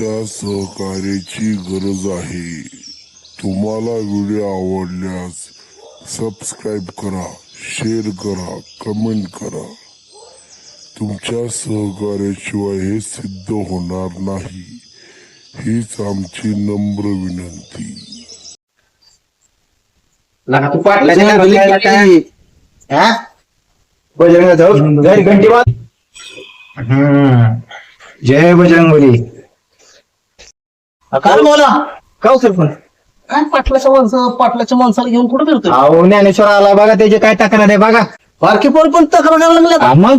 तुमच्या सहकार्याची गरज आहे. तुम्हाला व्हिडिओ आवडल्यास सबस्क्राईब करा शेअर करा कमेंट करा. तुमच्या सहकार्याशिवाय हे सिद्ध होणार नाही. हीच आमची नम्र विनंती. तू पाटलाच्या काय? हा? बजरंग जाऊ घरी घंटी वाज हम्म. जय बजरंगबली. काय बोला? काव सर पण काय पाटलाच्या माणसं पाटलाच्या माणसाला घेऊन कुठे फिरतोय? अहो ज्ञानेश्वर आला बघा त्याचे काय तक्रार आहे बघा. बारकी पोर पण तक्रार करायला लागल्या हा, मग?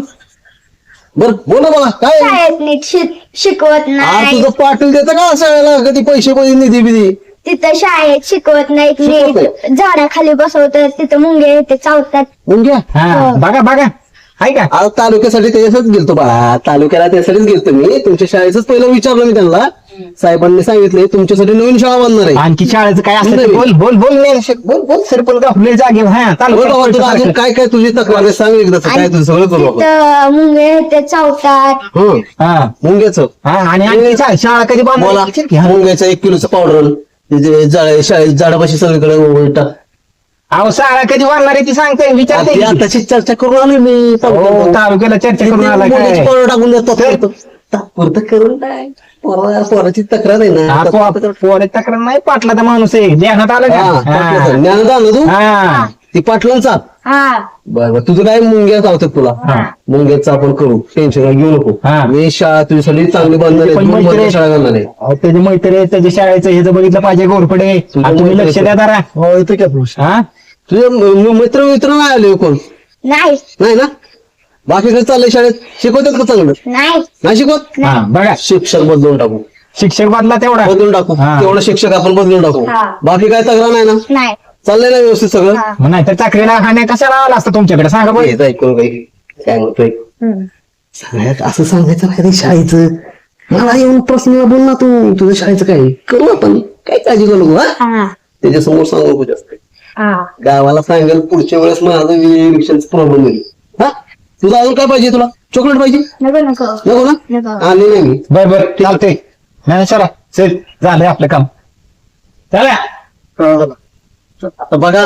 बर बोला मला काय? शाळेत नीट शिक- शिकवत आ, नाही. तुझं पाटील देतं का शाळेला? कधी पैसे पैसे निधी बिधी? तिथं शाळेत शिकवत नाहीत नीट झाडाखाली बसवतात तिथं मुंगे ते चावतात. मुंग्या? हा बघा बघा. आहे का? आज तालुक्यासाठी त्याच्यासाठीच गेलतो बा. तालुक्याला त्यासाठीच गेलतो मी. तुमच्या शाळेच पहिलं विचारलं मी त्यांना. साहेबांनी सांगितले तुमच्यासाठी नवीन शाळा बांधणार आहे. आणखी शाळेचं काय असलं नाही. बोल बोल बोल नाही बोल बोल सरपंच आपले जागे हा बोल बाबा, तुला अजून चालू काय काय तुझी तक्रार आहे सांग एकदा काय तुझं सगळं करू आपण. तिथं मुंगे ते चावतात. हं. हा. मुंग्याचं. हा आणि आणखी शा- शाळा कधी बोला बांधला मुंग्याचं एक किलोचं पावडर शाळेत झाडापाशी सगळीकडे उलटा. अहो शाळा कधी बांधणार आहे ती सांगते विचारते. आताची चर्चा करून आली मी. हो, तालुक्याला चर्चा करून आला काय? पावडर टाकून देतो तात्पुरतं करून काय? पोरा- पोराची तक्रार आहे ना. हा, तात्पुरतं पो- पोरे तक्रार नाही पाटला तर माणूस आहे. ध्यानात आलं हा, का पाटलाचं. हा. तू? हा. ती पाटलांचा हा. बरं बरं. तुझं काय मुंग्या चावतात तुला? हा. मुंग्याचं आपण करू. टेन्शन घेऊ नको. हा. मी शाळा तुझ्यासाठी चांगली बांधणार आहे. पण मैत्री- शाळा घालणार आहे. अहो, त्याची मैत्री आहे, त्याच्या शाळेचं हे जर बघितलं पाहिजे घोरपडे तुझं तुम्ही मैत्री- लक्ष द्या जरा. हो येतो क्या हा? तुझे म- मित्र मित्र नाही आले कोण? नाही. नाही ना? बाकी काय चाललंय शाळेत? शिकवतात का चांगलं? नाही. नाही शिकवत? हा बघा. शिक्षक बदलून टाकू. शिक्षक बदला तेवढा. बदलून टाकू. हा. तेवढं शिक्षक आपण बदलून टाकू. हा. बाकी काय तक्रार नाही ना? नाही. चाललंय ना व्यवस्थित सगळं? हा. मग नाही तर चाकरीला हाण्या कशाला आला असतं तुमच्याकडे? सांगा बरं. येत ऐकून काही हम्म. सांगायचं असं सांगायचं नाही शाळेचं. मला येऊन प्रश्न बोल ना तू. तुझं शाळेचं काय? करू आपण. काय काळजी करू नको हा? हा. त्याच्यासमोर सांगू नको जास्त. हा. गावाला सांगेल पुढच्या वेळेस माझं प्रॉब्लेम होईल. हा? तुला अजून काय पाहिजे तुला? चॉकलेट पाहिजे? नको नको. नको ना? नको. आले नाही मी बर बर चालतंय. नाही चला. चल झालंय आपलं काम. चला. आता बघा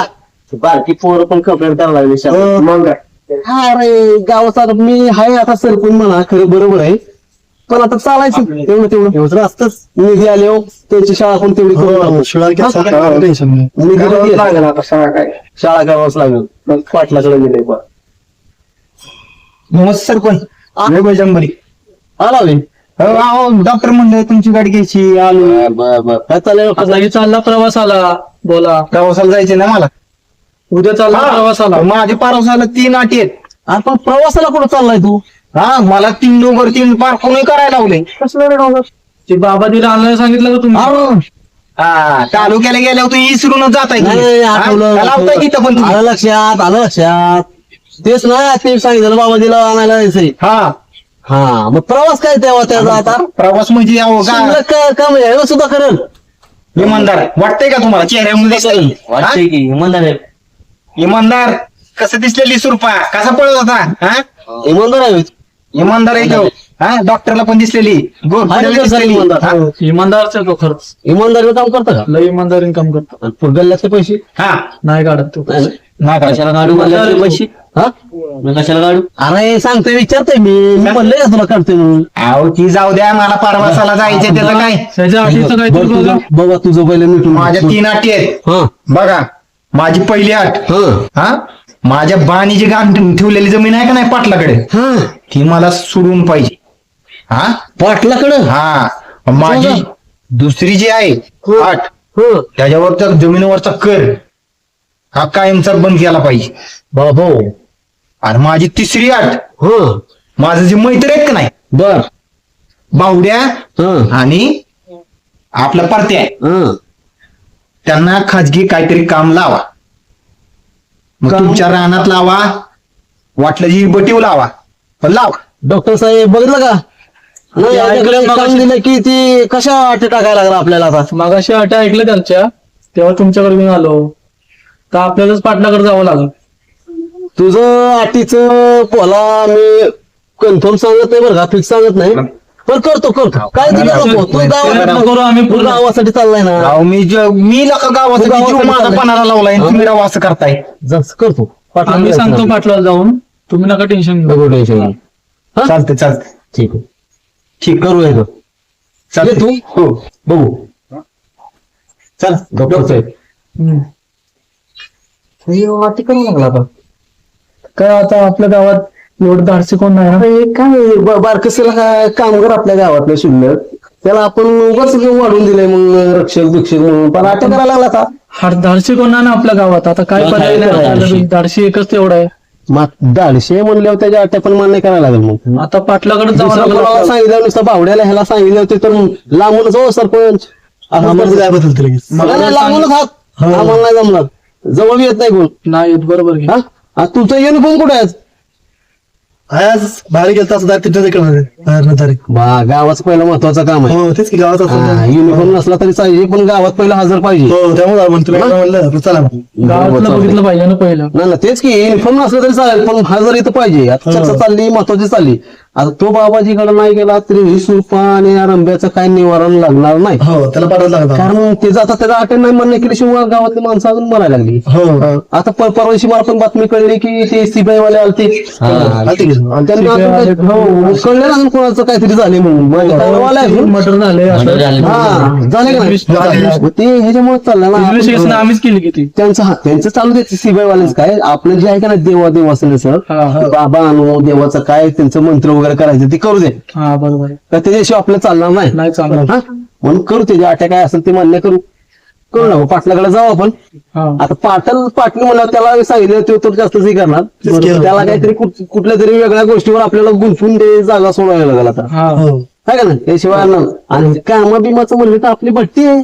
बारकी पोरं पण कंप्लेंट करायला लागली शाळेत. मग काय? हा अरे गावाचा आता मी हाय आता सरपंच म्हणा खरं बरोबर आहे. पण आता चालायचं तेवढं तेवढं. एवढं असतंच. निधी आले हो त्यांची शाळा पण तेवढी करून टाकू. निधी पण दिला. शाळा करावंच लागेल. पाटलाकडे गेले बा. नमस्कार लय बजरंगबली आला होय. हो अहो डॉक्टर म्हणलं तुमची गाडी घ्यायची आलो. बर बर काय चाललंय? चालला प्रवास आला? बोला. प्रवासाला जायचे ना मला? उद्या चालला प्रवास आला. माझ्या प्रवासाला तीन अटी आहेत. आपण प्रवासाला कुठं चाललाय तू? हा मला तीन डोंगर तीन पार कोणी करायला लावले ते बाबा तिला आणायला सांगितलं का तुम्ही? हा तालुक्याला गेल्यावर तू इसरूनच जात नाही, नाही, आठवलं लावताय तिथं पण तुम्ही. आलं लक्षात आलं लक्षात. तेच ना ते सांगितलं बाबा तिला आणायला जायचंय. हा. हा मग प्रवास काय तेव्हा त्याचा आता? प्रवास म्हणजे अहो का? शिल्लक का- काम आहे ना सुद्धा करेल इमानदार. वाटतंय का तुम्हाला? चेहऱ्यावरून दिसेल वाटतंय की इमानदार आहे. इमानदार. कसं दिसलेली सुरपा कसा पळत होता? हा? इमानदार आहे. इमानदार आहे तो. हा? डॉक्टरला पण दिसलेली. इमानदार? हा. इमानदारचा तो खर्च. इमानदारीनं काम करता का? लय इमानदारीने काम करतो. आणि पुरगल्ल्याचे पैसे? हा. नाही काढत तो. नाही. ना? नाही का? कशाला काढू म्हणल्याचे पैसे हा? मी कशाला काढू अरे सांगतोय विचारतोय मी. मी म्हणलंय का तुला काढतोय म्हणून? अहो ती जाऊ द्या मला परवासाला जायचं त्याचं काय? त्याच्या अटीचं काय बरं, तुझं बाबा तुझं पहिलं मिटून माझ्या तीन अटी आहेत. हा. बघा माझी पहिली अट. हा. हा? माझ्या बाणी जी गाण ठेवलेली जमीन आहे का नाही पाटलाकडे? हा. ती मला सोडून पाहिजे. हा? पाटलाकडं? हा. माझी दुसरी जी आहे अट हा. त्याच्यावरचा जमिनीवरचा कर. हा कायमचा बंद केला पाहिजे. बाबो. आणि माझी तिसरी अट. हा. माझं जे मैत्र आहेत का नाही? बर. बावड्या हा. आणि आपला आहे हा. त्यांना खाजगी काहीतरी काम लावा. मग काम? तुमच्या रानात लावा. वाटलं जी बटीव लावा. पण लावा. डॉक्टर साहेब बघितलं का? नाही ते याच्याकडे ऐकलं काम मगाशी. दिलं की ती कशा वाटे टाकायला लागला आपल्याला आता? मागाशी अटी ऐकलं त्यांच्या. तेव्हा तुमच्याकडे मी आलो. तर आपल्यालाच पाटलाकडे जावं लागेल. तुझं अटीचं बोला मी कन्फर्म सांगत नाही बरं का फिक्स सांगत नाही. पण करतो करतो. काय नको तू करू आम्ही तू पूर्ण. गावासाठी चाललाय ना. अहो मी ज- मी लका गावासाठी तू गावासाठी जीव माझा. पणाला लावलाय आणि तुम्ही राव असं करताय? जस करतो. आम्ही सांगतो. पाटलाला जाऊन तुम्ही नका टेन्शन घेऊ. टेन्शन. हा? चालते चालते ठीक आहे. ठीक करू हे चालते तू. हो बघू. चल डॉक्टर साहेब. हम्म. वाटी करू लागला आता. काय आता आपल्या गावात एवढं धाडसी कोण नाही ना? काय ब- बारकसेला काय कामगार आपल्या गावातले शिल्लक. त्याला आपण उगाच वाढून दिलंय मग रक्षक भिक्षक म्हणून. पण अटक करायला लागला का हाड धाडसी कोण नाही ना आपल्या गावात? आता काय काय पर्याय नाही. धाडसी एकच तेवढा आहे. मग दाडशे म्हणल्यावर त्याच्या अटक पण मान्य करायला लागेल मग. आता पाटलाकडे जावं कोणाला सांगितलं नुसतं बावड्याला ह्याला सांगितलं होते तर लांबूनच हो सरपंच. असं काय बदलते लगेच. नाही, नाही, लांबूनच हात. आम्हाला नाही जमणार. जवळ येत नाही कोण नाही येत बरोबर घे हा? आ, तुमचं युनिफॉर्म कुठे आहे आज? बाहेर गेलता असं तिथे बाहेर तारीख बा गावाचं पहिलं महत्वाचं काम आहे. हो तेच की गावात युनिफॉर्म नसला तरी चालेल पण गावात पहिलं हजर पाहिजे. हो त्यामुळे म्हणतो म्हणलं चला गावातलं बघितलं पाहिजे ना पहिलं. नाही ना तेच की युनिफॉर्म नसलं तरी चालेल पण हजर इथं पाहिजे. आता चर्चा चालली महत्वाची चालली. आता तो बाबाजीकडे नाही गेला तरी ही सुरपा आणि रंब्याचं काय निवारण लागणार नाही. हो त्याला पाठवलं लागत कारण ते आता त्याचा अटेंड नाही म्हणणं केल्याशिवाय गावातली माणसं अजून म्हणायला लागली. हो. आता पर- परवा दिवशी मला पण बातमी कळली की ते सीबीआय वाले आलते? आणि त्यांना अजून काय- हो, कळलं ना अजून कोणाचं काहीतरी झाले म्हणून. म्हणजे काय अजून? झाले असं. हा झाले का नाही? मग ते ह्याच्यामुळे चाललं इन्व्हेस्टिगेशन ना आम्हीच केली किती त्यांचं हा त्यांचं चालू देते सीबीआय वालेच काय? आपलं जे आहे का ना देवा देवाचं सर हा हा. बाबा अनु देवाचं काय त्यांचं मंत्र वगैरे करायचं ते करू दे. हा बरोबर आहे. का त्याच्याशिवाय आपलं चालणार नाही? नाही चालणार. हा? म्हणून करू त्याच्या अटॅक काय असेल ते मान्य करू. करू ना पाटलाकडे जाऊ आपण. हा. आता पाटल पाटील म्हणलं त्याला सांगितलं तो तर जास्त हे करणार. त्याला काहीतरी कुठ- कुठल्या तरी वेगळ्या गोष्टीवर आपल्याला गुंफून ते जागा सोडायला लागेल आता. हा. हो. काय का ना त्याशिवाय ना आणि कामा बिमाचं म्हणलं तर आपली भट्टी आहे.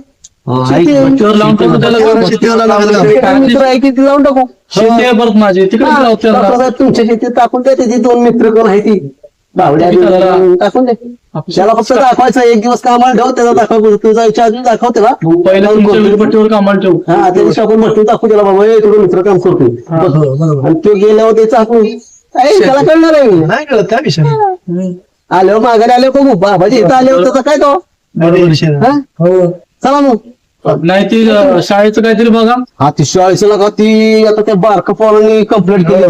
काय मित्र आहे की ती लावून टाकू? शेती आहे परत माझी. तिकडे हा, तुमच्या शेतीत टाकून द्या त्याची दोन मित्र कोण आहे ती? बावड्या? टाकून त्याला फक्त दाखवायचं एक दिवस कामाला ठेव दाखव तुझा विचार अजून दाखव त्याला. पहिला तुमच्या कोण- वीरपट्टीवर कामाला ठेवू. हा त्या दिवशी आपण दाखवू त्याला बाबा तुझं मित्र काम. आणि तो गेल्यावर त्याला कळणार आहे. नाही कळत विषय. आल्यावर माघारी आले बघू. बाबाजी इथं आल्यावर त्याचा काय तो. हा? चला मग. नाही ती शाळेचं काहीतरी बघा. हा ती शाळेचं लागा ती आता त्या बारका पोरांनी कंप्लेंट केली?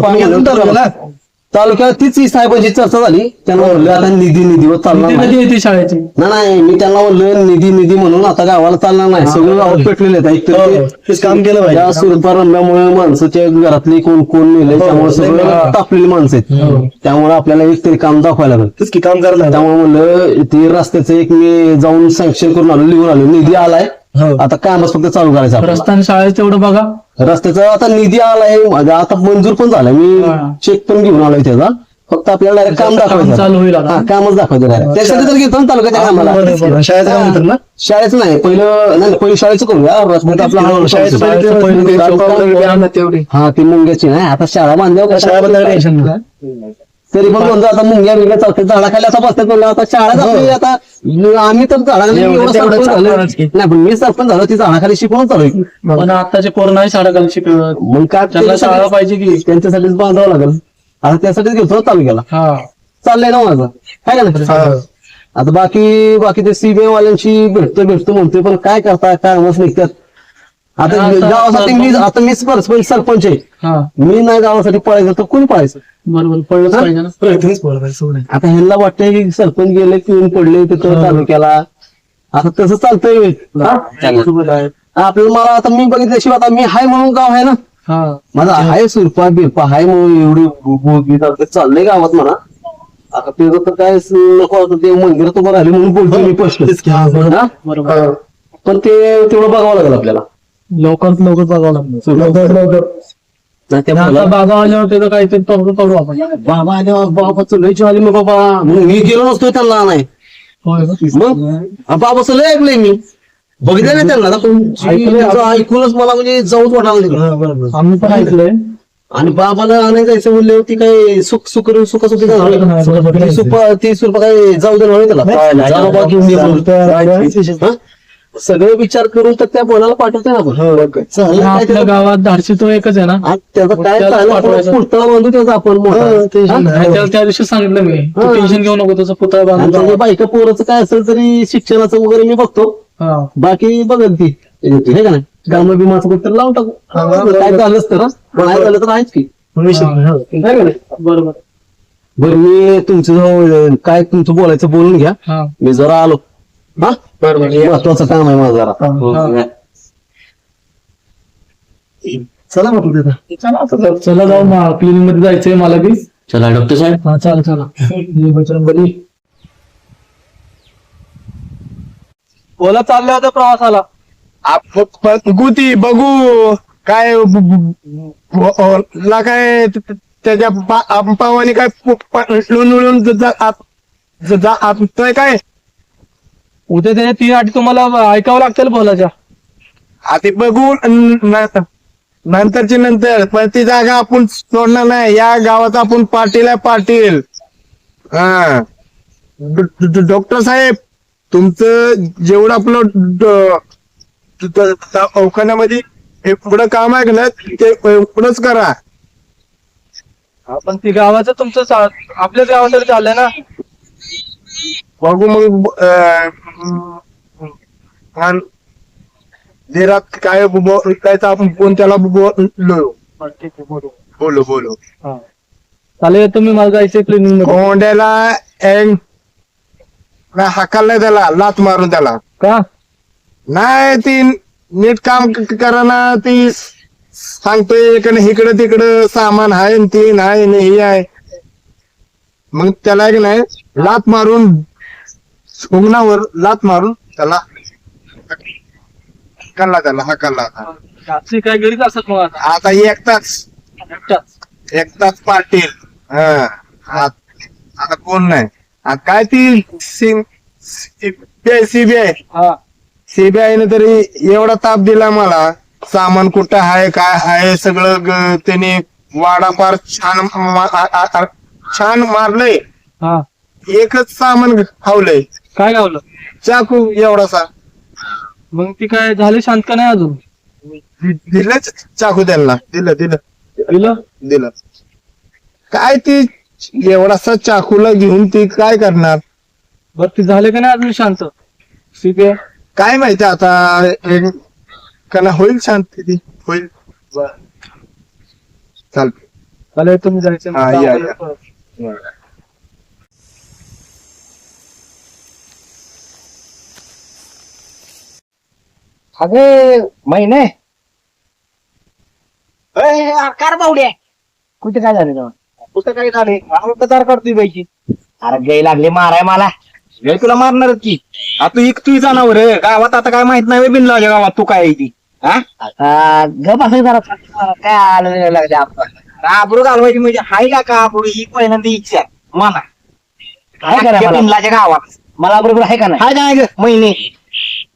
तालुक्यात तीच साहेबांची चर्चा झाली. त्यांना म्हणलं आता निधी निधीवर चालणार नाही. येते शाळेची? नाही, नाही मी त्यांना म्हणलं निधी निधी म्हणून आता गावाला चालणार नाही. सगळं गावात पेटलेले आहेत. एकतर हो, ते- तेच काम केलं त्या पाहिजे सुरपा रंब्यामुळे माणसाच्या घरातली कोण कोण मेले त्यामुळे सगळं तापलेली माणसं आहेत. त्यामुळे आपल्याला एक तरी काम दाखवायला लागेल. तेच की काम करायला. त्यामुळे म्हणलं ते रस्त्याचं एक मी जाऊन सँक्शन करून आलो लिहून आलो. निधी आलाय. हो. आता कामच फक्त चालू करायचं आपल्याला. रस्ता आणि शाळेत तेवढं बघा. रस्त्याचा आता निधी आलाय माझा आता मंजूर पण झालाय. मी हा. चेक पण घेऊन आलोय त्याचा. फक्त आपल्याला direct काम काम दाखवायचं. चालू होईल आता. हा, कामच दाखवायचं direct. त्यासाठी तर घेतो ना तालुक्याच्या कामाला. बरोबर. शाळेचं काम होतं ना? शाळेचं नाही पहिलं नाही पहिलं शाळेचं करूया. रस्त्यात आपला हा शाळेचं शाळेचं पहिलं- पहिलं पहिलं- शाळेचं तेवढी हा ती मुंग्याची नाही. आता शाळा बांधल्यावर शाळेबद्दल टेन्शन नाही. तरी पण म्हणतो आता मुंग्या बिंग्या चालतात झाडाखाली आता बसतात म्हणलं आता शाळा आपली आता आम्ही तर झाडाखाली एवढं सरपंच झालो. नाही पण मी सरपंच झालो ती झाडाखाली शिकवून चालू आहे. पण आताचे पोरं नाही शाळा खाली शिकवत मग काय त्यांना शाळा पाहिजे की? त्यांच्यासाठीच बांधावं लागेल. आता त्यासाठीच घेतो तालुक्याला. हा. चाललंय ना माझं. काय हा. आता बाकी बाकी ते सीबीआय वाल्यांशी भेटतो भेटतो म्हणतोय पण काय करता काय मस्त निघतात. आता आता- गावासाठी मी आता मी सरपंच सरपंच आहे. हा. मी नाही गावासाठी पळायचं तर कोणी पळायचं? बरोबर पडलंच? पाहिजे ना. प्रयत्नच बोला पाहिजे सोडून. आता ह्यांना वाटतंय की सरपंच गेले पिऊन पडले तिथं तालुक्याला. आता तसं चालतंय. होय. हा? आपल्याला मला आता मी बघितल्याशिवाय आता मी हाय म्हणून गाव आहे ना? हा. माझा हाय सुरपा बिरपा हाय म्हणून एवढी बोगी चाललंय गावात म्हणा. आता ते तर काय स- नको होतं ते मंदिरात उभं राहिले म्हणून बोलतो मी हा. हा? बरोबर. पण ते तेवढं बघावं लागेल आपल्याला. लवकरात लवकर बघावं लागलं नाही ते आता मला- बागा आल्यावर त्याचं काहीतरी करू करू आपण. बाबा आले बाबा चुलायची आली मग बाबा मग मी गेलो नसतो त्यांना नाही होय का? मग बाबाचं लय ऐकलंय मी. बघितलं नाही त्यांना. आता पण ऐकलंय. त्यांचं ऐकूनच मला म्हणजे जाऊच वाटायला लागलं. हा. आम्ही पण ऐकलंय. आणि बाबाला आणायला जायचं म्हणले होती काय सुख सुख सुखासुखी जाणार ती सुख ती सुख काय जाऊ देणार त्याला. बाबा घेऊन ये म्हणून. हा? सगळं विचार करून तर त्या बोलायला पाठवते ना आपण. चालेल. काय आपल्या त्याचं- गावात धाडशी तो एकच आहे ना? आज त्याचं काय त्याला चाललं पाठवायचं. पुढचा बांधू त्याचा आपण मोठा. हा? नाही, त्याला त्या दिवशी सांगितलं मी तू हा. टेन्शन घेऊ नको त्याचा पुतळा आणि बांधून त्याच्या बायका पोराचं काय असेल तरी शिक्षणाचं वगैरे मी बघतो. हा. बाकी बघल ती हे का नाही? गाम बिमाचं कुठं लावून टाकू. काय झालंच तर हं? नाही झालं तर आहेच की. हा. नाही? बरोबर बरं मी तुमचं जवळ काय तुमचं बोलायचं बोलून घ्या. हा. मी जरा आलो. हा? बरोबर महत्वाचं काम आहे माझं जरा. हा. हो. चला म्हटलं तिथं. चला आता जाऊ. चला जाऊ मग क्लिनिकमध्ये जायचंय मला बी. चला डॉक्टर साहेब. हा चला चला. ये बजरंग बली बोला चालल्या होत्या प्रवासाला. गुती बघू. काय ब- ब- ब- ला काय त- त- त्याच्या पा- पावाने काय लुळून तोय काय? उद्या त्याच्या तीन अटी तुम्हाला ऐकावं लागतील बोलायच्या आता बघू न- न- नंतरची नंतर पण ती जागा आपण सोडणार नाही. या गावात आपण पाटील आहे पाटील. हा. ड- ड- डॉक्टर साहेब तुमचं जेवढं आपलं ड- ड- ड- दवाखान्यामध्ये एवढं काम आहे का ना ते एवढंच करा. पण ती गावाचं तुमचं चा- आपल्याच गावासाठी चाललंय ना? बघू मग अं, आणि दिरात काय बोलायचं आपण कोण त्याला बोललो बोलो. बोलो चालेल तुम्ही मला जायचंय क्लिनिक कोंड्याला एंग नाही हाकललाय त्याला लात मारून त्याला. का? नाही ती नीट काम क- करा ना ती सांगतोय इकडे इकडं तिकडं सामान आहे ती नाही हे आहे. मग त्याला एक नाही लात मारून सुगनावर लात मारून त्याला हकलला त्याला हकलला अशी काय घरीच असत मग आता? आता एकटाच. एक तास पाटील. हा. आत- आता कोण नाही. आता काय ती सीबीआय सीबीआय हा. सीबीआय ने तरी एवढा ताप दिला मला. सामान कुठं आहे काय आहे सगळं ग- त्याने वाडापार छान मा- आ- आ- आ- छान मारलंय. हा. एकच सामान खावलंय. काय गावलं? चाकू एवढासा मग ती काय झाली शांत का नाही अजून? दि- दिलंच चाकू त्यांना. दिलं दिलं. दिलं? दिलं. काय ती एवढासा चाकूला घेऊन ती काय करणार? बरं ती झाले का नाही अजून शांत? सीबीआय काय माहिती आता एक- कना होईल शांती ती होईल. चालते चालेल तुम्ही जायचं. हा, या, या. अगे महिने कार बावड्या कुठे काय झालं तेव्हा? कुठं काय झाले? तयार करतोय बाईची. अरे गाय लागली माराय मला. गाय तुला मारणार की. आता तू एक तू जनावर. आहे. गावात आता काय माहीत नाही बिनलाच्या गावात तू काय आहे ती. हा? गप असं जरा. काय आलं लागले आबरू घालवायची म्हणजे हाय का का आबरू? ही पहिल्यांदा इच्छा मला काय करा बिनलाच्या गावात. मला बरोबर आहे का नाही? हाय नाही ग? महिने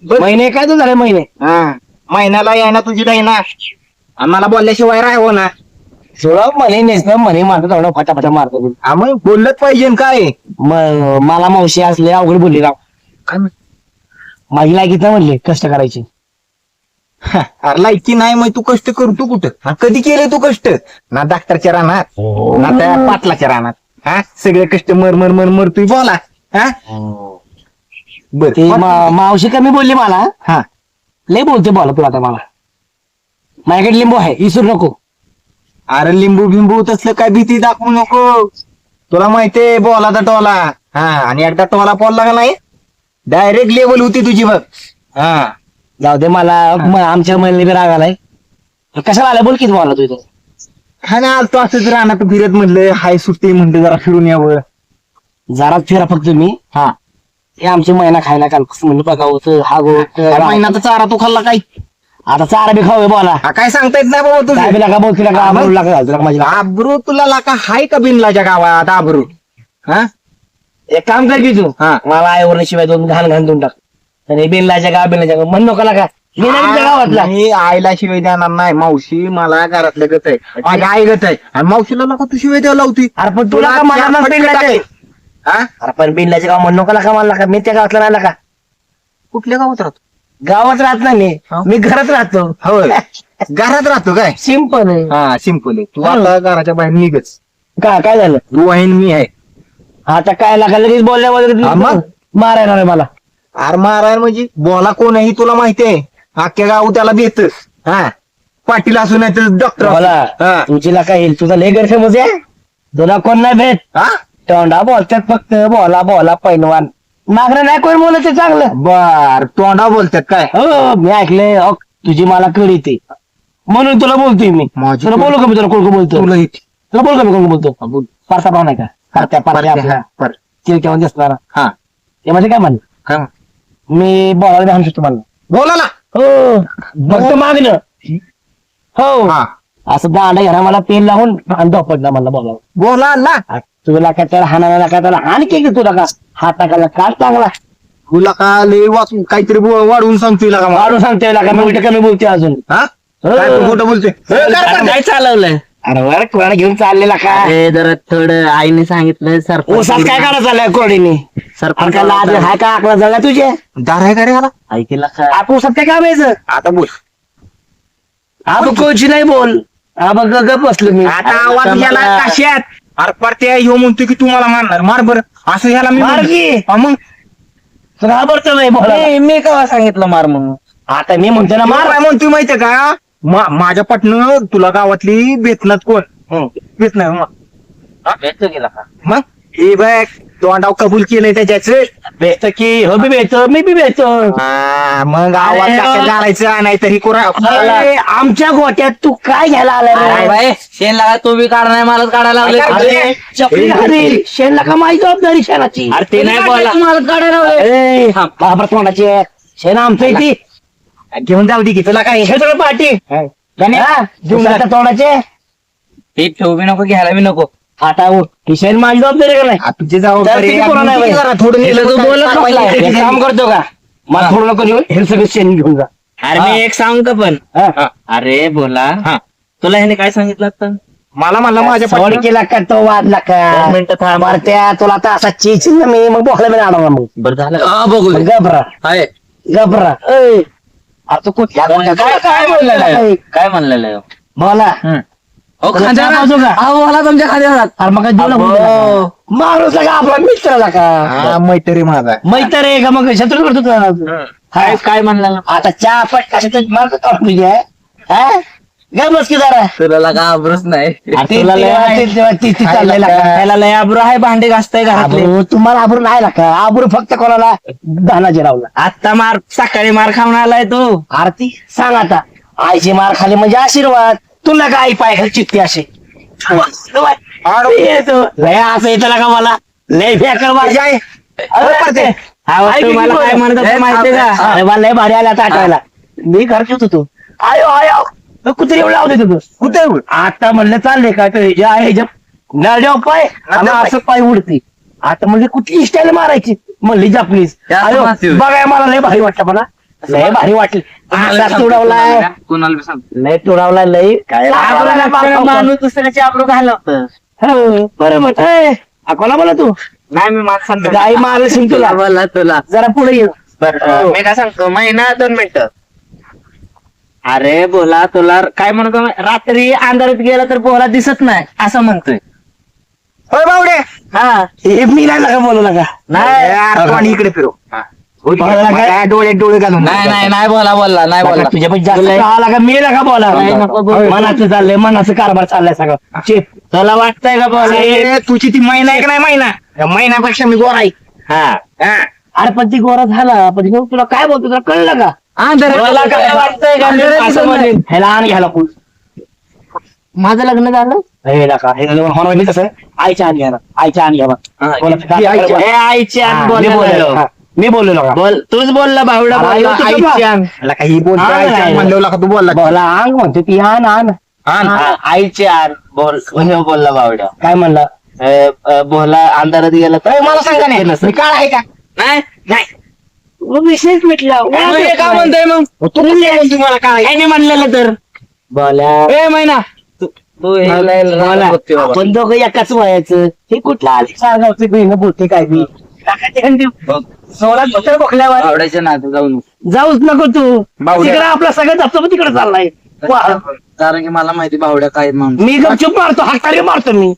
महिने काय तू झाले महिने. हा. महिन्याला ना तुझी नाही ना आणि मला बोलल्याशिवाय राह हो ना. सोळा म्हणे नेसनं म्हणे माझं थोडं फटाफटा मारतो मग बोललंच पाहिजे न काय? म- मला मावशी असले अवघड बोलली राव. काय म्हण- माझी लायकीच नाही म्हणले कष्ट करायची. अरे लायकी नाही मग तू कष्ट करतो कुठं? हा, कधी केले तू कष्ट? ना डॉक्टरच्या रानात ना त्या पाटलाच्या रानात. हा सगळे कष्ट मर मर मर मर तू बोला हा. बर. मावशी कमी बोलली मला. हा. लय बोलते बोला तुला आता मला. माझ्याकडे लिंबू आहे इसरू नको. अरे लिंबू बिंबू तसलं काय भीती दाखवू नको. तुला माहितीये बोला तर टोला. हा आणि एकदा टोला पडला का नाही? डायरेक्ट लेवल होती तुझी बघ. हा. जाऊ दे मला म- आमच्या महिन्याने बी राग आलाय. कशाला आलाय? बोल की बोला तू इथं. हा ना आलतो असंच राहणार फिरत म्हणलं हाय सुट्टी म्हणते जरा फिरून यावं. जरा फिरा फक्त मी हा. हे आमची महिना खायला काल कसं म्हणलं बघावं हा गो महिन्याचा चारा तू खाल्ला काय? आता चारा बी खाऊ बोला. काय सांगता येत नाही बाबा तुझं? लागा बोल का आबरू लागा तुला माझी आबरू तुला लाका हाय का बिनलाच्या गावात आबरू? हा? एक काम कर की तू. हा. मला आईवर शिवाय दोन घाण घाण देऊन टाक. आणि बिनलाच्या गाव बिनलाच्या गाव. म्हण नको लागा. मी नाही तुझ्या गावातला मी आईला शिवाय देणार नाही. मावशी मला घरातलं गत आहे. माझी आई गत आहे. आणि मावशीला नको तू शिवाय द्यावं लावती. अरे पण तुला का मला अरे पण बिनलाच्या गाव म्हण नको लागा मला का मी त्या गावातला राहिला का कुठल्या गावात राहतो? गावात राहत नाही मी. मी घरात राहतो. होय. घरात राहतो काय? सिंपल आहे. हा सिंपल आहे. तू आता घराच्या बाहेर निघच. का काय झालं? तू आहे आणि मी आहे. आता काय लागा लगेच बोलल्यावर हा, मग? मारायला नाही मला. अरे महाराज म्हणजे बोला कोण आहे हे तुला माहिती आहे. अख्ख्या गाव त्याला देत हा. पाटील असू नाही तर डॉक्टर बोला तुझी लाका येईल. तुझा लय गैरसमज आहे. तुला कोण नाही भेट. हा? तोंडा बोलतात फक्त बोला बोला पैलवान. मागणं नाही कोण बोलत ते चांगलं. बर तोंडा बोलतात काय? हो मी ऐकलंय अहो, तुझी मला कळी ते. म्हणून तुला बोलतोय मी. माझी तुला बोलू का मी तुला कोण बोलतो तुला इथे तुला बोलू का मी कोण बोलतो बोल. पारसा पाहू नाही का? पारत्या पारत्या परत्या, हा, पर- ते केव्हा दिसणार. हा. ते म्हणजे काय म्हण? काय मी बोलायला नाही शकतो मला बोला ना. हो फक्त मागणं. हो. हा. असं दांडा घेणार मला तेल लावून आणि धोपटला मला बोलावं. बोला ना. तुला काय त्याला हाणाला काय त्याला की तुला का हाताकाला काढ चांगला तुला का लय वाचून काहीतरी बो- वाढवून सांगतोय का मला. वाढून सांगते का मी उलट कमी बोलते अजून. हा? काय तू खोटं बोलतोय? ए, काय चालवलंय. अरे वर कोणाला घेऊन चाललेला का अरे जरा थोडं आईने सांगितलं ओसात काय काढा चाललाय कोरडीने सरपंच अरे लाज हाय का आकला झाला तुझे? दार आहे का रे ह्याला ऐकला का आपण ओसात काय कामायचं? आता बोल. आपण कोची नाही बोल. हा बघ गप बसलो मी. आता आवाज गेला कशात? अरे परत्या ह्यो म्हणतोय की तू मला मारणार. मार बरं. असं ह्याला मी मार म्हणतो. की. हा, मग? घाबरतो नाही बोला मी मी केव्हा सांगितलं मार म्हणून? आता मी म्हणतो ना मार मार. काय म्हणतोय माहितीये का? मा- माझ्या पटनं तुला गावातली बेतनात कोण? बेतनाथ मग भेटतो गेला का मग? हे बघ. तोंडाव कबूल केलंय त्याच्याच भेटतो की हो बी भेटतो मी बी भेटतो हा, मग आवाज अरे, कसा घालायचा नाही तरी कोरा. अरे, आमच्या गोट्यात तू काय घ्यायला आलाय रे? बाई शेण लागा तू बी काढ नाही मलाच काढायला लागले. अरे, चपली घालील. शेणला का माहिती जबाबदारी शेणाची. अरे ते नाही बोला. मला काढायला लावलंय. ए, बाबा तोंडाची आहे. शेण आमचं आहे ती. घेऊन जाऊ दे की तुला काय? हे तुला पाठी हा. हा, उसाच्या तोंडाचे? ते ठेवू बी नको घ्यायला बी नको. आता शेण माझी जबाबदारी का नाही? तुझी जबाबदारी तर कोरोना आहे बाई? थोडं नेलं तर बोलत? एक काम करतो का? मला थोडं नको नेऊ, हे सगळं शेण घेऊन जा. अरे मी एक सांग का पण? हा. अरे बोला. हा. तुला ह्याने काय सांगितलं आता? मला म्हणलं माझ्या पटनं केला का? तो वाजला का? दोन मिनिटं थांब. मारत्या तुला आता असा चीच ना मी मग बोकला मी आणणार मग. बरं झालं. बघू. मग घबरा. हाय. घबरा. अरे तू कुठल्या काय? काय बोललेलं आहे? काय म्हणलेलं? आहे? बोला हो खांद्यावर पाजू का? हा, बोला तुमच्या खांद्यावर अरे मग काय देऊ नको. माणूस का आपला? मित्र का? हा मैत्री माझा मैत्र आहे का? मग शत्रू करतो तुला? काय काय म्हणलं? आता चहा पट कशाच मार्ग काढून तुझे हा? गा की जरा. तुला लगा आबरूच नाही. अरे तुला लय वाटेल तेव्हा ती- ती चाललेला का? त्याला लय आबरू आहे भांडे घासताय घरातले. आबरू तुम्हाला आबरू नाही ना का आबरू फक्त कोणाला धानाचे लावला. आता मार सकाळी मार खाऊन आलाय तू. आरती सांग आता. आईची मार खाली म्हणजे आशीर्वाद. तुला काय पाय खाली चित्ती असे लय असं येतं का मला? लय फेकर माझ्या तुम्हाला किती काय म्हणत होते बोल- माहितीये का? मला लय भारी आला आता आठवायला मी घरच होतो. आयो आयो. कुत्रे एवढं लावले तुझं कुठे आता म्हणलं चालले का तर ह्याच्या आहे ह्याच्या नरड्याव पाय आणि असं पाय उडते. आता म्हणले कुठली स्टाईल मारायची? म्हणली माहिती. बघाय मला लय भारी वाटतं मला. लय भारी वाटलं. असा तुडवलाय. कुणाला बी सांग? लय तुडवलाय लय काय माणूस दुसऱ्याची आबरू घालवत हो, बरोबर ए, आ, कोणा बोला तू? नाही मी माझ सांगतो. गाई मारले शिंग तुला. बोला तुला. जरा पुढे ये. बरं मी काय सांगतो? महिना दोन मिनिट. अरे बोला तुला काय म्हणतो? मा- रात्री अंधारात गेला तर बोला दिसत नाही असं म्हणतोय. होय बावडे. हा. हे मी नाही नका बोलू नका. नाही. इकडे फिरो. काय? काय? डोळे डोळे घालून नाही नाही नाही बोला बोलला नाही बोलला तुझ्या पण जास्त कळाला का? मी नका बोला? नाही, नको बोलू. मनाचं चाललंय मनाचं कारभार चाललाय सगळं. तुला वाटतंय का बोला? अरे, तुझी ती महिना आहे का नाही महिना या महिन्यापेक्षा मी गोर आहे. हा. हा. अरे पण ती गोरा झाला. पण तुला काय बोलतो तुला कळलं का? तुला काय वाटतंय का? मी असं म्हणेन. ह्याला आण घ्यायला कोण माझं लग्न झालं? हे नका. हे होणार नाही तसं. आईच्या आण घ्यायला आईच्या आण घ्यायला बोला, ती आईच्या- बोला. ए, आईची आण हा, मी बोलायला. हा, मी बोललेलो का? बोल तूच बोलला भावडा अरे, बोलला आई होती का आईची? आण मला काही हा, नाही. म्हणलं का तू बोलला बोला आण म्हणते ती आण आण हा, आईची आण बोल हे बोलला भावड्या काय म्हणला? अ, अ, बोला अंधारात गेला तर? मला सांगा नाही. मी काळ आहे का? नाही नाही. विशेष हे काय म्हणतोय मग? तू म्हणतो मला काय याने म्हणलेलं तर. बोला. ए महिना तू तू हे लय राग बघतोय बाबा. आपण दोघं एकाच वयाचं. हे कुठलं आली बोलते काय मी खोकल्यावर. आवडायच्या ना जाऊ नको. जाऊच नको तू. बावड्या. तिकडे आपला सगळं जातो तिकडे चाललाय. वा. कारण की मला माहिती बावड्या काय म्हणून मी गपचूप मारतो हाताने मारतो मी.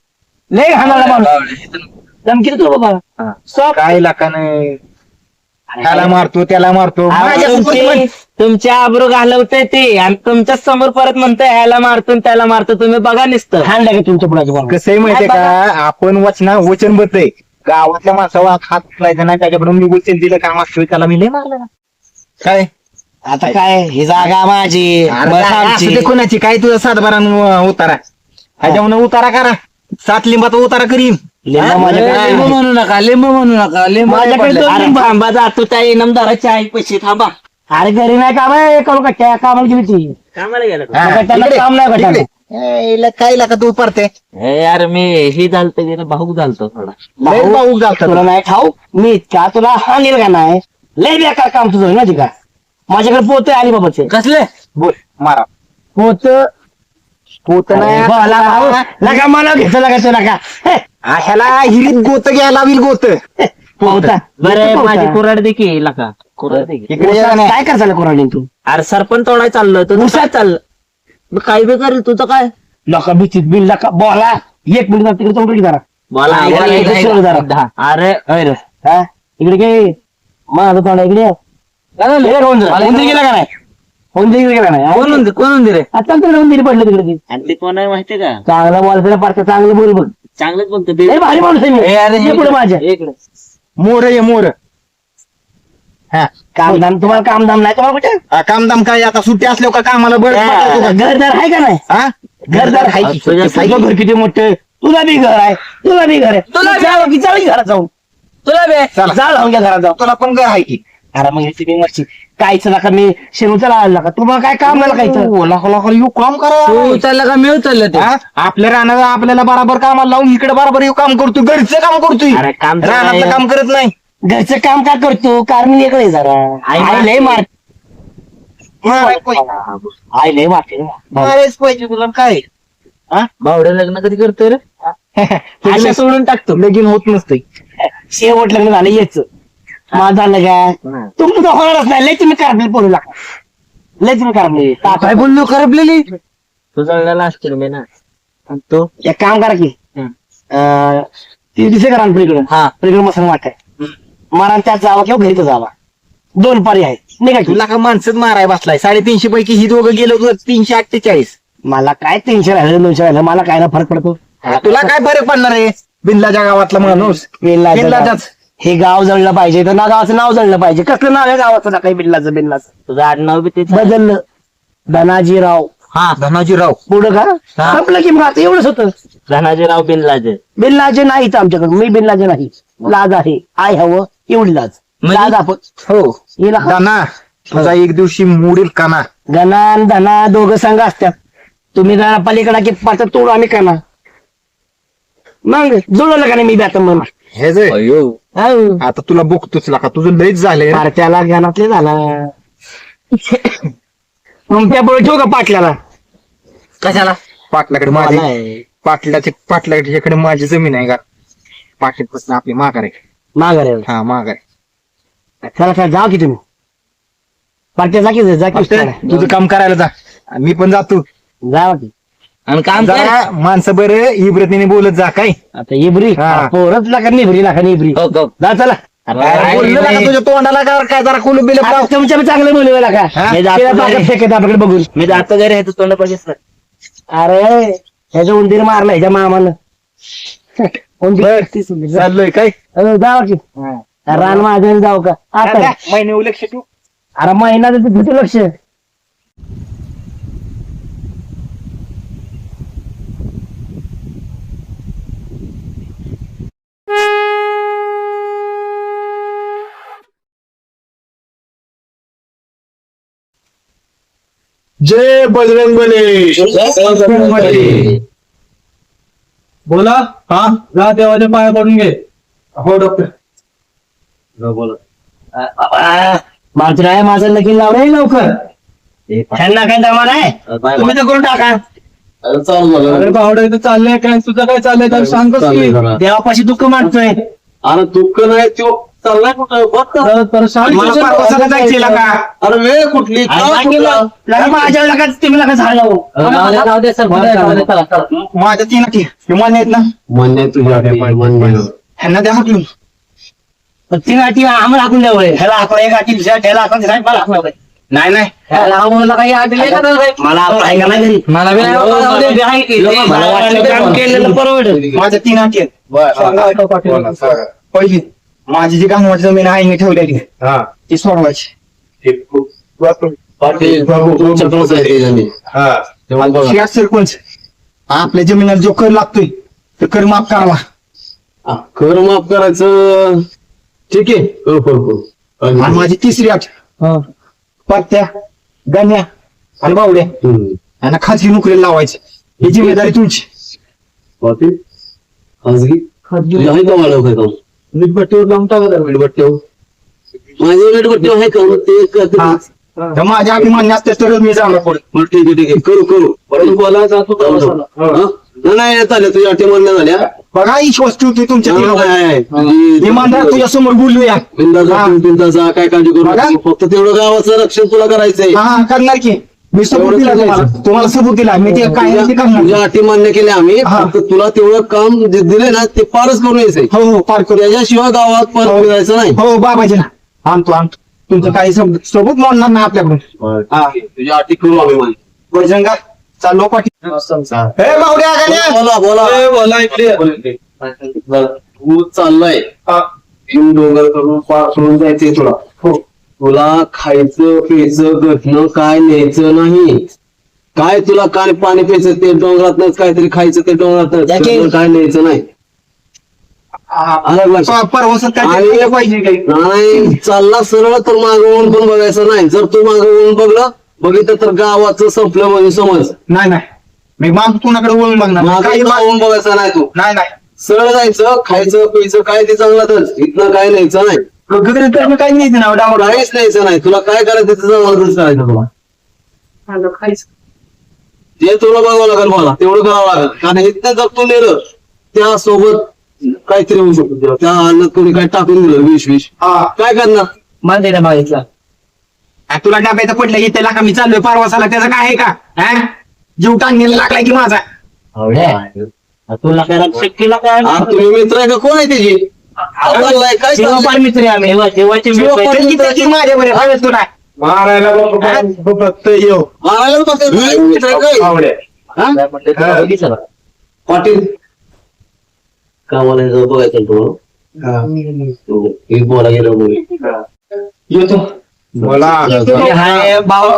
लय हाणाला मारतो. धमकी देतो बाबा. सॉफ्ट काय लाकानं. त्याला मारतो त्याला मारतो. माझ्या तुमची सोबत तुमचे आबरू घालवते ते. आणि तुमच्यासमोर परत म्हणतोय ह्याला मारतो आणि त्याला मारतो. तुम्ही बघा नुसतं. हाणलं का तुमच्या पुढाच्या बॉल कसं आहे माहितीये का? आपण वचना वचनबद्ध आहे. गावातल्या माणसावर हात उचलायचा नाही त्याच्याकडून मी वचन दिलं काम असतो त्याला मी लय मारलं ना. काय? आता काय ही जागा माझी. आमची. दे कोणाची काय तुझा सातबारा उतारा. ह्याच्यामुळे उतारा करा. सात लिंबाचा उतारा करीन. लिंबा माझ्याकडे लिंबू म्हणू नका लिंबू म्हणू नका लिंबू माझ्याकडे दोन. थांबा जातो त्या इनामदाराच्या आई पैसे थांबा. अरे घरी नाही काम आहे करू कट्ट्या कामाला गेली ती कामाला गेलं हा, मग त्याला इकडे, काम नाही भेटणार. इकडे. ए, इला काय लाका तू पडते हे यार मी ही झालत गेलं भाऊक झालतो थोडा. लय भाऊक? झालता तुला नाही ठाऊ मी इतका तुला हानील का नाही? लय बेकार काम तुझं होय माहिती का माझ्याकडे पोत आहे अलिबाबाचे. कसले? बोल मारा. पोत? पोत नाही. लगा मला घेतो लगा तो लगा. हे, आ, ह्याला हिरीत गोत घ्यायला लावील गोत. पोता. बरं. माझी कुराड दे की लाका कुराड दे की. इकडे या ना. काय करता कोराडी तू? अरे सरपंच तोडाय चाललं तर काय चाललं मग काही बी करेल तुझं काय? लोक भीतीत बिल लका बोला. एक मिनिट तिकडे तोंड जरा. बोला बोला, इकडे इकडे इकडे. जरा. दहा. अरे. होय रे. हा? इकडे घे. माझं तोंड आहे, इकडे ये. गेला का नाही? उंदीर गेला नाही? कोण उंदीर कोण उंदीर आहे आता तिकडे उंदीर पडलं तिकडे ती. आणि ते कोण आहे माहितीये का? चांगला बॉल फिरा पार्क चांगलं बोल बघ. चांगलंच बोलतो लय भारी माणूस आहे मी. ये पुढे माझ्या. इकडे. मोर ये मोर. हा. कामधाम तुम्हाला कामधाम नाही तुम्हाला कुठे? आ, कामदाम काय आता सुट्टी असल्यावर का कामाला बळ का? घरदार आहे का नाही? हा? घरदार आहे की? तुझ्या तुझं घर किती मोठं तुला बी घर आहे तुला बी घर आहे. तुला जावं की चाल घरात जाऊन. तुला बे चला. जा लावून घ्या घरात जाऊ तुला पण घर आहे की. अरे मग याची मी मच्छी कायच नका मी शेणूचा लावायला नका. तुम्हाला काय काम मला कायचं ओला खोला खोला येऊ काम करा. तू उचलला का मी उचललं ते? हा? आपल्या रानात आपल्याला बराबर कामाला लावून इकडे बराबर येऊ काम करतो घरचं काम करतोय. अरे काम तर रानातलं नाही. काम करत नाही. घरचं काम का करतो? कारण मी वेगळे जरा. आई आई लय मार. आई लय मारते रे. मारायलाच पाहिजे तुला. काय? भावड्या लग्न कधी करतोय रे? अशा सोडून टाकतो. लगीन होत नसतंय. शेवट लग्न झालं याच माझं झालं काय तुमचं तर होणारच नाही. लय तुम्ही करपले बोलू लागला. लय तुम्ही करपले काय बोललो? करपलेली? तू जळलेला असतो मी ना. आणि तो एक काम करा की हं. अं, ती दिसे करा पलीकडे हा. पलीकडे मसन वाटाय. मला त्यात जावा किंवा घरी तर जावा. दोन पर्याय आहेत. निघा की. तुला का माणसंच माराय बसलाय? साडेतीनशे पैकी ही दोघं गेलो तर तीनशे अठ्ठेचाळीस. मला काय तीनशे राहिलं दोनशे राहिलं मला काय ना फरक पडतो? तुला काय फरक पडणार आहे? बिनलाच्या गावातला माणूस. बिनलाचं. गाव. हे गाव जळलं पाहिजे तर ना गावाचं नाव जळलं पाहिजे. कसलं नाव आहे गावाचं? ना काही बिल्लाचं बिल्लाचं तुझं आडनाव बी तेच आहे. बदललं. धनाजीराव. हा धनाजीराव. पुढं का? संपलं की मग आता एवढंच होतं. धनाजीराव बिनलाजे. बिल्लाचे नाहीत आमच्याकडे मी बिल्लाचे नाही. लाज आहे. आय हवं एवढी लाज म्हणजे? लाज आपण. हो. हिला का- धना तुझा एक दिवशी मोडील काना गणा आणि धना दोघं संघ असतात. तुम्ही जरा पलीकडा की पाच तोड आम्ही कना मग जुळवलं का नाही मी बी आता मग? हे जे हो. आता तुला बघतोच लाका तुझं लयच झालंय अरे त्याला ज्ञानातले झाला. मग त्या पुढे ठेवू का पाटल्याला? कशाला? पाटलाकडे माझी पाटलाच्या पाटलाकडे माझी जमीन आहे का? पाटलीपासून आपली माघार आहे. माघार आहे. हा माघार. आहे. चला चला जाऊ की तुम्ही. पाटल्या जा की जा की पाटलं, तुझं काम करायला जा. मी पण जातो. जावा की. आणि काम कर. जरा माणसं बरं इब्रतीने बोलत जा काय? आता इबरी. हा. पोरच लागा निभरी लागा निभरी. हो, हो. जा चला. बोललं तुझ्या तोंडाला काय? जरा तुमच्या चांगलं बोलू लागा. हा? जातो फेकत आपल्याकडे बघून. मी जातो घरी ह्याचं तोंड बघितलं अरे ह्याचं उंदीर मारला ह्याच्या मामानं. चाललोय काय? अरे जावा की रान माझ्या जाऊ का? आता महिने लक्ष ठेवू. अरे महिना तर किती लक्ष. जय बजरंग बोला. हा जा देवाच्या पाया पडून घे. हो डॉक्टर माझं आहे माझं लगीन लावलंय लवकर. ह्यांना काय जमा नाही तुम्ही तर करून टाका. अरे भावडा इथं चाललंय काय? तुझं काय चाललंय? की? देवापाशी दुःख मांडतोय. अरे दुःख नाही तो चाललाय कुठं बघ तर. मला परवासाला जायचे का अरे वेळ कुठली का कुठलं? लगा माझ्या लगा तुम्ही लगा झाड लावू जाऊ दे सर चला चला माझ्या तीन अटी विमान आहेत ना तुझ्या. ह्यांना द्या हाकलून तीन अटी आम्हाला हाकून द्यावं ह्याला हाकला एक अटी दुसऱ्या ह्याला हाकला मला हाकला नाही नाही का मला आपला आहे का नाही घरी मला की. वाटलं काम केलेलं परवडेल माझ्या तीन अटी आहेत सांगा. पहिली माझी जी गांगवाची जमीन आहे मी ठेवलेली. ती सोडवायची. आहे ते जमीन. तेव्हा बघा. शिया सरपंच आपल्या जमिनीला जो कर लागतोय तो कर माफ करावा. हा, कर माफ करायचं ठीक आहे. करू करू करू आणि माझी तिसरी अट पत्त्या गण्या आणि बावड्या. हम्म. यांना खाजगी नोकरी लावायची. ही जिम्मेदारी तुमची. खाजगी? आहे का? काम वीटभट्टीवर लावून टाका वीटभट्टीवर माझी वीटभट्टी आहे का? मग ते क- हा. तर माझ्या अभिमान्य असते तरच मी जाणार पुढे. बरं, ठीक आहे ठीक आहे. करू करू. परंतु बोला जातो हा? नाही, नाही चालेल तुझ्या अटी मान्य झाल्या. बघा विश्वास ठेवतोय तुमच्या नाही, तिघांवर. इमानदार तुझ्या समोर बोलूया बिनधास्त हा. तू काय काळजी करू बघा. नको. फक्त तेवढं गावाचं रक्षण तुला करायचंय. हा करणार की. मी सबूत दिला तुम्हाला. तुम्हाला सबूत दिला. मी ते काय आहे ते तुझ्या करणार तुझ्या अटी मान्य केल्या आम्ही हा. फक्त तुला तेवढं काम जे दिले ना ते पारच करून यायचंय. हो हो पार करू त्याच्याशिवाय गावात परत फिरायचं नाही. हो बाबाजी ना. आणतो आणतो. तुमचं काही सब- सबूत मोडणार नाही आपल्याकडून. हा. तुझ्या अटी करू आम्ही मान्य. बजरंगा चाललो पाठी हे बावड्या गण्या. बोला बोला बोला. इकडे. तू चाललाय. भीम डोंगर करून पार सोडून जायचंय तुला. हो. तुला खायचं प्यायचं गठणं काय न्यायचं नाही. काय तुला काय पाणी प्यायचं ते डोंगरातनच काहीतरी खायचं ते डोंगरात काय न्यायचं नाही. नाही चालला सरळ तर मागं वळून पण बघायचं नाही. जर तू मागं वळून बघलं बघितलं तर गावाचं संपलं म्हणजे समज. नाही नाही. मी माग कुणाकडे वळून बघणार? बघायचं नाही तू. नाही नाही. सरळ जायचं खायचं प्यायचं काय ते चांगलं इथनं काय न्यायचं नाही. मी काही नाही ना डावड काहीच न्यायचं नाही. तुला काय करायचं ते चांगलंच करायचं तुला. ते तुला बघावं लागेल मला तेवढं करावं लागेल. कारण इथनं जर तू नेलं त्या सोबत काहीतरी होऊ शकतो तुला. त्या अन्नात कोणी काय टाकून दिलं विष विष. काय करणार? मला त्याला मागितला. तुला डाब्याचं पडलं की त्याला का मी चाललोय परवासाला. त्याचं काय आहे का? हा? जीव टांगणीला लागलाय की माझा? तुला काय रक्षक केला काय हा, तुम्ही मित्र आहे का? कोण आहे त्याची? शिवपाल मित्र आहे आम्ही तेव्हा- तेव्हाचे मित्र आहे. त्याची- त्याची माझ्या बरे हवेत तुला मारायला फक्त येऊ. मारायला बघ, काय मित्र आहे काय? हा? पाटील. कामाला जाऊ बघायचं तुम्हाला? एक बोला गेलं मुली येतो. मला हे हाय, भाऊ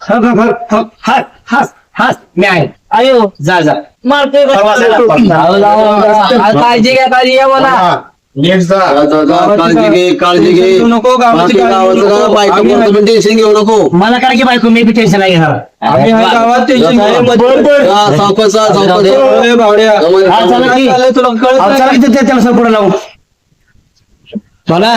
हस हस हस मी आहे. अयो जा जा. मारतोय का? जाऊ, जाऊ, जाऊ. काळजी घ्या काळजी घ्या बोला नीट जा. जा, जा, जा, काळजी घे काळजी घे. टेन्शन नको, गावाची बाकी काळजी गावाचं नको. काय, बायको आम्ही पोराचं पण टेन्शन घेऊ नको. मला करा की बायको मी बी टेन्शन नाही घेणार. आम्ही आहे गावात tension जा, घेऊ. जा, सावकाश जा, सावकाश जा. ए, बावड्या जमा- हा, चला की. तुला कळत अहो, चला की? ते- ते- त्याला पुढे लावू. चला.